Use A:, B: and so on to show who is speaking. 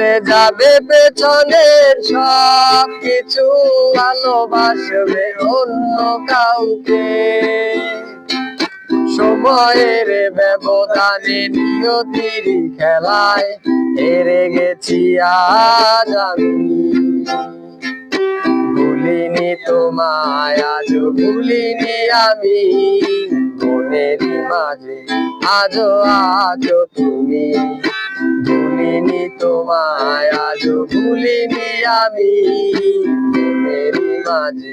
A: ভুলে যাবে পেছনের সব কিছু ভালোবাসবে অন্য কাউকে। সময়ের ব্যবধানে নিয়তির খেলায় হেরে গেছি আজ আমি। ভুলিনি তোমায়, আজ ভুলিনি আমি। মনেরই মাঝে আজও আজও তুমি। তোমায় আজ ভুলিনি আমি মেরি মাঝে